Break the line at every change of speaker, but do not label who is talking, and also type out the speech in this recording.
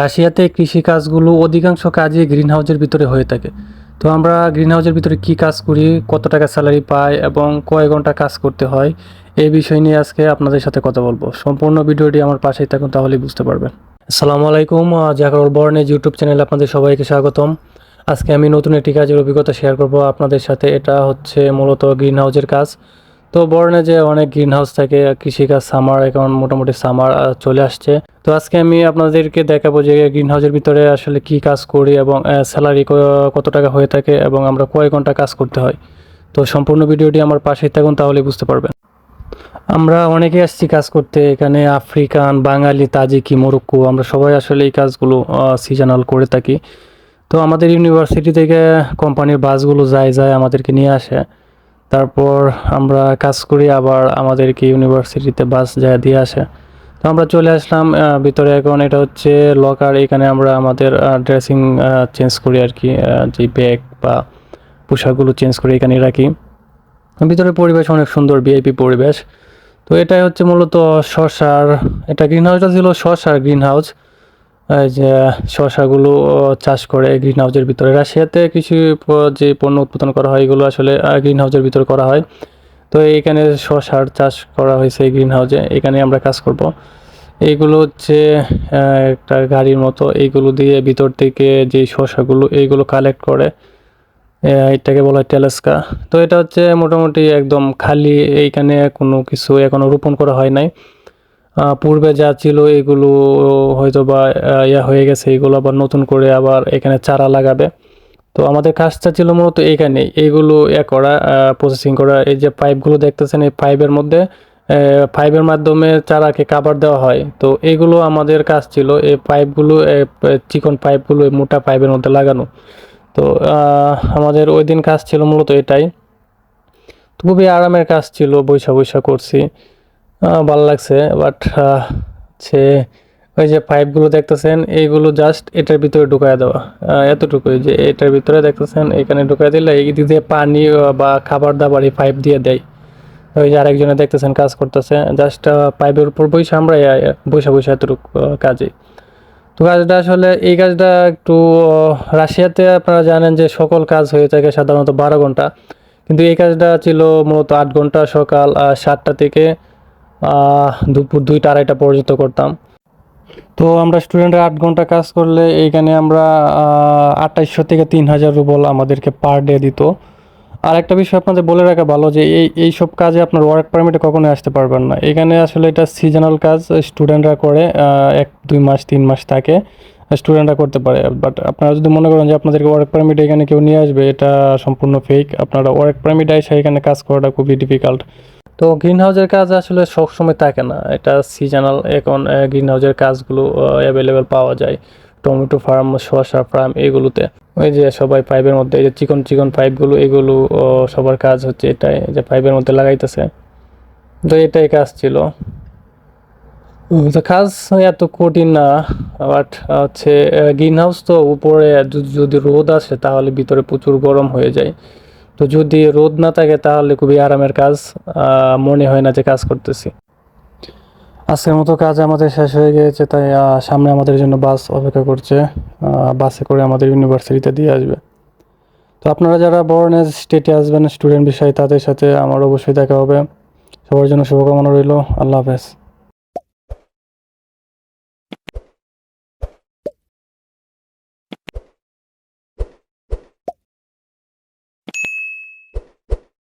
রাশিয়াতে কৃষিকাজগুলো অধিকাংশ কাজই গ্রিন হাউসের ভিতরে হয়ে থাকে। তো আমরা গ্রিন হাউসের ভিতরে কি কাজ করি, কত টাকা স্যালারি পাই এবং কয় ঘণ্টা কাজ করতে হয়, এই বিষয় নিয়ে আজকে আপনাদের সাথে কথা বলব। সম্পূর্ণ ভিডিওটি আমার পাশেই থাকুন, তাহলেই বুঝতে পারবেন। আসসালামু আলাইকুম জাকারুল বর্ণেজ ইউটিউব চ্যানেলে আপনাদের সবাইকে স্বাগতম। আজকে আমি নতুন একটি কাজের অভিজ্ঞতা শেয়ার করব আপনাদের সাথে। এটা হচ্ছে মূলত গ্রিন হাউসের কাজ। তো বর্ণে যে অনেক গ্রিন হাউস থাকে, কৃষিকাজ সামার এখন মোটামুটি সামার চলে আসছে। তো আজকে আমি আপনাদেরকে দেখাবো যে গ্রিন হাউসের ভিতরে আসলে কি কাজ করি এবং স্যালারি কত টাকা হয়ে থাকে এবং আমরা কয় ঘণ্টা কাজ করতে হয়। তো সম্পূর্ণ ভিডিওটি আমার পাশেই থাকুন তাহলে বুঝতে পারবেন। আমরা অনেকে আসছি কাজ করতে, এখানে আফ্রিকান, বাঙালি, তাজিকি, মোরক্কো, আমরা সবাই আসলে এই কাজগুলো সিজনাল করে থাকি। তো আমাদের ইউনিভার্সিটি থেকে কোম্পানির বাসগুলো যায় যায় আমাদেরকে নিয়ে আসে। তারপর আমরা কাজ করি, আবার আমাদেরকে ইউনিভার্সিটিতে বাস যায় দিয়ে আসে। তো আমরা চলে আসলাম ভিতরে এখন এটা হচ্ছে লকার এখানে আমরা আমাদের ড্রেসিং চেঞ্জ করি আর কি যে ব্যাগ বা পোশাকগুলো চেঞ্জ করে এখানে রাখি। ভিতরে পরিবেশ অনেক সুন্দর ভিআইপি পরিবেশ। তো এটাই হচ্ছে মূলত শশার, এটা গ্রিন হাউসটা ছিল শশার গ্রিন হাউস যে শশাগুলো চাষ করে গ্রিন হাউসের ভিতরে। রাশিয়াতে কৃষি যে পণ্য উৎপাদন করা হয়, এগুলো আসলে গ্রিন হাউসের ভিতরে করা হয়। তো এইখানে শশার চাষ করা হয়েছে এই গ্রিন হাউসে এখানে আমরা কাজ করব। এইগুলো হচ্ছে একটা গাড়ির মতো। এইগুলো দিয়ে ভিতর থেকে যে শশাগুলো এইগুলো কালেক্ট করে এটাকে বলা হয় টেলেস্কা তো এটা হচ্ছে মোটামুটি একদম খালি, এইখানে কোনো কিছু এখনও রোপণ করা হয় নাই। পূর্বে যা ছিল এগুলো হয়তো বা ইয়া হয়ে গেছে, এগুলো আবার নতুন করে আবার এখানে চারা লাগাবে। তো আমাদের কাজটা ছিল মূলত এইখানে এইগুলো ইয়া করা প্রসেসিং করা। এই যে পাইপগুলো দেখতেছেন, এই পাইপের মধ্যে পাইপের মাধ্যমে চারাকে কাবার দেওয়া হয়। তো এগুলো আমাদের কাজ ছিল, এই পাইপগুলো চিকন পাইপগুলো মোটা পাইপের মধ্যে লাগানো। তো আমাদের ওই দিন কাজ ছিল মূলত এটাই। তো খুবই আরামের কাজ ছিল বৈশা বৈশা করছি। ভালো লাগছে বাট হচ্ছে ওই যে পাইপগুলো দেখতেছেন, এইগুলো জাস্ট এটার ভিতরে ঢুকায় দেওয়া। এতটুকুই যে এটার ভিতরে দেখতেছেন, এখানে ঢুকায় দিলে এই দিয়ে পানি বা খাবার দাবার এই পাইপ দিয়ে দেয়। ওই যে আরেকজনে দেখতেছেন কাজ করতেছে জাস্ট পাইপের উপর বসে আমরা বৈশা বৈশা এতটুকু কাজে তো কাজটা আসলে এই কাজটা একটু রাশিয়াতে আপনারা জানেন যে সকল কাজ হয়ে থাকে সাধারণত বারো ঘণ্টা। কিন্তু এই কাজটা ছিল মূলত আট ঘণ্টা সকাল সাতটা থেকে দুপুর দুইটা আড়াইটা পর্যন্ত করতাম। তো আমরা স্টুডেন্টরা আট ঘণ্টা কাজ করলে এইখানে আমরা আঠাইশশো থেকে তিন হাজার রুবল আমাদেরকে পার ডে দিত। আর একটা বিষয় আপনাদের বলে রাখা ভালো যে এই এই সব কাজে আপনার ওয়ার্ক পারমিটে কখনোই আসতে পারবেন না। এখানে আসলে এটা সিজনাল কাজ স্টুডেন্টরা করে এক, দুই মাস, তিন মাস থাকে স্টুডেন্টরা করতে পারে। বাট আপনারা যদি মনে করেন যে আপনাদেরকে ওয়ার্ক পারমিট এখানে কেউ নিয়ে আসবে, এটা সম্পূর্ণ ফেক আপনারা ওয়ার্ক পারমিট এসে এখানে কাজ করাটা খুবই ডিফিকাল্ট তো গ্রিন হাউসের কাজ আসলে সবসময় থাকে না। এটা সিজনাল এখন গ্রিন হাউসের কাজগুলো অ্যাভেলেবেল পাওয়া যায়। টমেটো ফার্ম শসা ফার্ম এগুলোতে। ওই যে সবাই পাইপের মধ্যে, এই যে চিকন চিকন পাইপগুলো এগুলো সবার কাজ হচ্ছে এটাই, যে পাইপের মধ্যে লাগাইতেছে। তো এটাই কাজ ছিল। তো কাজ এত কঠিন না বাট হচ্ছে গ্রিন হাউস তো উপরে যদি রোদ আসে তাহলে ভিতরে প্রচুর গরম হয়ে যায়। তো যদি রোদ না থাকে তাহলে খুবই আরামের কাজ মনে হয় না যে কাজ করতেছি। আজকের মতো কাজ আমাদের শেষ হয়ে গিয়েছে, তাই সামনে আমাদের জন্য বাস অপেক্ষা করছে বাসে করে আমাদের ইউনিভার্সিটিতে দিয়ে আসবে। তো আপনারা যারা বর্ণেজ স্টেটে আসবেন, স্টুডেন্ট বিষয়ে, তাদের সাথে আমার অবশ্যই দেখা হবে। সবার জন্য শুভকামনা রইল, আল্লাহ হাফেজ।